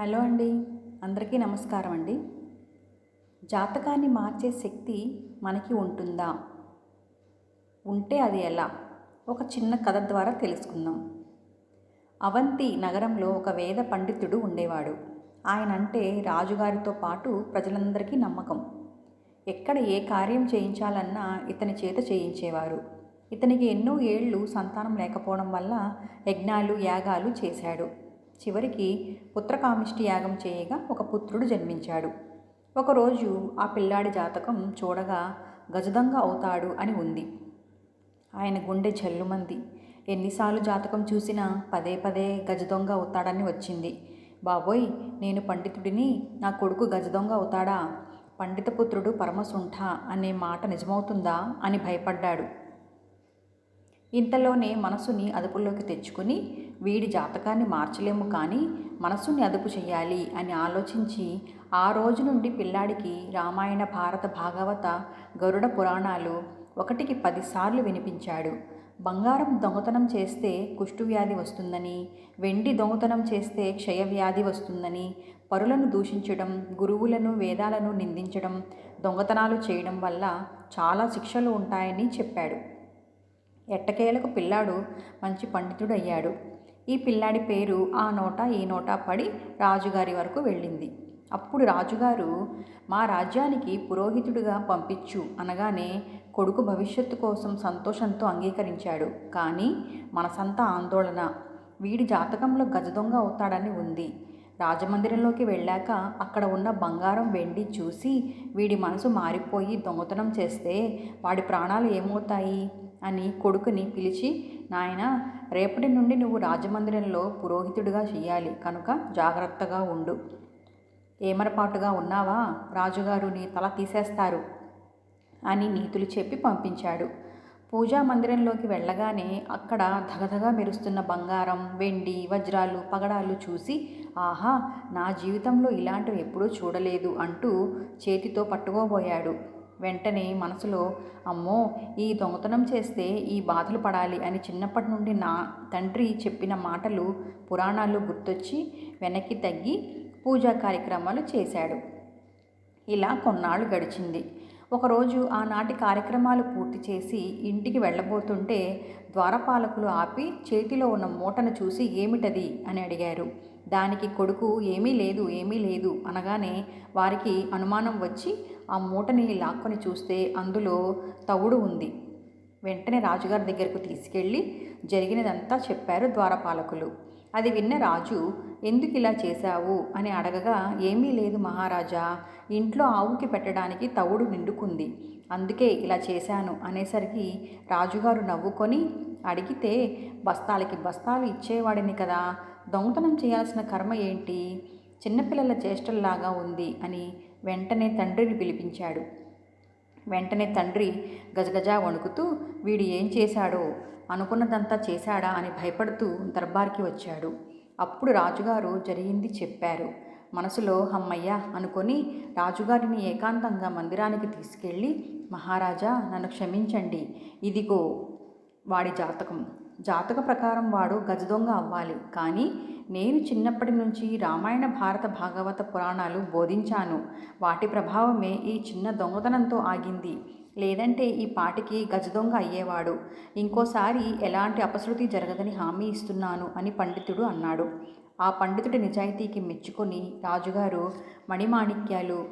Hello అండి అందరికీ నమస్కారం అండి. జాతకాన్ని మార్చే శక్తి మనకి ఉంటుందా? ఉంటే అది ఎలా? ఒక చిన్న కథ ద్వారా తెలుసుకుందాం. అవంతి నగరంలో ఒక వేద పండితుడు ఉండేవాడు. ఆయన అంటే రాజుగారితో పాటు ప్రజలందరికీ నమ్మకం. ఎక్కడ ఏ కార్యం చేయించాలన్నా ఇతని చేత చేయించేవారు. ఇతనికి ఎన్నో ఏళ్ళు సంతానం లేకపోవడం వల్ల యజ్ఞాలు యాగాలు చేశాడు. చివరికి పుత్రకామిష్టి యాగం చేయగా ఒక పుత్రుడు జన్మించాడు. ఒకరోజు ఆ పిల్లాడి జాతకం చూడగా గజదంగ అవుతాడు అని ఉంది. ఆయన గుండె జల్లుమంది. ఎన్నిసార్లు జాతకం చూసినా పదే పదే గజదొంగ అవుతాడని వచ్చింది. బాబోయ్ నేను పండితుడిని నా కొడుకు గజదొంగ అవుతాడా? పండితపుత్రుడు పరమసుంఠ అనే మాట నిజమవుతుందా అని భయపడ్డాడు. ఇంతలోనే మనసుని అదుపులోకి తెచ్చుకుని వీడి జాతకాన్ని మార్చలేము కానీ మనసుని అదుపు చేయాలి అని ఆలోచించి ఆ రోజు నుండి పిల్లాడికి రామాయణ భారత భాగవత గరుడ పురాణాలు ఒకటికి పదిసార్లు వినిపించాడు. బంగారం దొంగతనం చేస్తే కుష్ఠువ్యాధి వస్తుందని వెండి దొంగతనం చేస్తే క్షయవ్యాధి వస్తుందని పరులను దూషించడం గురువులను వేదాలను నిందించడం దొంగతనాలు చేయడం వల్ల చాలా శిక్షలు ఉంటాయని చెప్పాడు. ఎట్టకేలకు పిల్లాడు మంచి పండితుడు అయ్యాడు ఈ పిల్లాడి పేరు ఆ నోట ఈ నోట పడి రాజుగారి వరకు వెళ్ళింది. అప్పుడు రాజుగారు మా రాజ్యానికి పురోహితుడిగా పంపించు అనగానే కొడుకు భవిష్యత్తు కోసం సంతోషంతో అంగీకరించాడు. కానీ మనసంతా ఆందోళన. వీడి జాతకంలో గజదొంగ అవుతాడని ఉంది. రాజమందిరంలోకి వెళ్ళాక అక్కడ ఉన్న బంగారం వెండి చూసి వీడి మనసు మారిపోయి దొంగతనం చేస్తే వాడి ప్రాణాలు ఏమవుతాయి? అని కొడుకుని పిలిచి నాయన రేపటి నుండి నువ్వు రాజమందిరంలో పురోహితుడిగా చెయ్యాలి కనుక జాగ్రత్తగా ఉండు. ఏమరపాటుగా ఉన్నావా? రాజుగారు నీ తల తీసేస్తారు అని నీతులు చెప్పి పంపించాడు. పూజా మందిరంలోకి వెళ్ళగానే అక్కడ ధగధగా మెరుస్తున్న బంగారం వెండి వజ్రాలు పగడాలు చూసి ఆహా నా జీవితంలో ఇలాంటివి ఎప్పుడూ చూడలేదు అంటూ చేతితో పట్టుకోబోయాడు. వెంటనే మనసులో అమ్మో ఈ దొంగతనం చేస్తే ఈ బాధలు పడాలి అని చిన్నప్పటి నుండి నా తండ్రి చెప్పిన మాటలు పురాణాలు గుర్తొచ్చి వెనక్కి తగ్గి పూజా కార్యక్రమాలు చేశాడు. ఇలా కొన్నాళ్ళు గడిచింది. ఒకరోజు ఆనాటి కార్యక్రమాలు పూర్తి చేసి ఇంటికి వెళ్ళబోతుంటే ద్వారపాలకులు ఆపి చేతిలో ఉన్న మూటను చూసి ఏమిటది అని అడిగారు. దానికి కొడుకు ఏమీ లేదు ఏమీ లేదు అనగానే వారికి అనుమానం వచ్చి ఆ మూటని లాక్కొని చూస్తే అందులో తవుడు ఉంది. వెంటనే రాజుగారి దగ్గరకు తీసుకెళ్ళి జరిగినదంతా చెప్పారు ద్వారపాలకులు. అది విన్న రాజు ఎందుకు ఇలా చేశావు? అని అడగగా ఏమీ లేదు మహారాజా ఇంట్లో ఆవుకి పెట్టడానికి తవుడు నిండుకుంది. అందుకే ఇలా చేశాను. అనేసరికి రాజుగారు నవ్వుకొని అడిగితే బస్తాలకి బస్తాలు ఇచ్చేవాడిని కదా దొంగతనం చేయాల్సిన కర్మ ఏంటి? చిన్నపిల్లల చేష్టల్లాగా ఉంది అని వెంటనే తండ్రిని పిలిపించాడు. వెంటనే తండ్రి గజగజా వణుకుతూ వీడు ఏం చేశాడో? అనుకున్నదంతా చేశాడా? అని భయపడుతూ దర్బార్కి వచ్చాడు. అప్పుడు రాజుగారు జరిగింది చెప్పారు. మనసులో హమ్మయ్య అనుకొని రాజుగారిని ఏకాంతంగా మందిరానికి తీసుకెళ్ళి మహారాజా నన్ను క్షమించండి. ఇదిగో వాడి జాతకం. జాతక ప్రకారం వాడు గజదొంగ అవ్వాలి. కానీ నేను చిన్నప్పటి నుంచి రామాయణ భారత భాగవత పురాణాలు బోధించాను. వాటి ప్రభావమే ఈ చిన్న దొంగతనంతో ఆగింది. లేదంటే ఈ పాటికి గజదొంగ అయ్యేవాడు. ఇంకోసారి ఎలాంటి అపశృతి జరగదని హామీ ఇస్తున్నాను అని పండితుడు అన్నాడు. ఆ పండితుడి నిజాయితీకి మెచ్చుకొని రాజుగారు మణిమాణిక్యాలు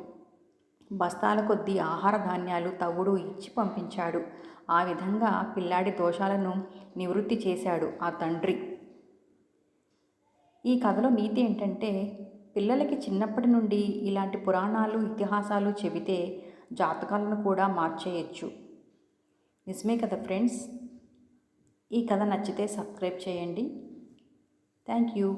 బస్తాల కొద్దీ ఆహార ధాన్యాలు తవుడు ఇచ్చి పంపించాడు. ఆ విధంగా పిల్లాడి దోషాలను నివృత్తి చేశాడు ఆ తండ్రి. ఈ కథలో నీతి ఏంటంటే పిల్లలకి చిన్నప్పటి నుండి ఇలాంటి పురాణాలు ఇతిహాసాలు చెబితే జాతకాలను కూడా మార్చేయచ్చు. నిజమే కదా ఫ్రెండ్స్? ఈ కథ నచ్చితే సబ్స్క్రైబ్ చేయండి. Thank you.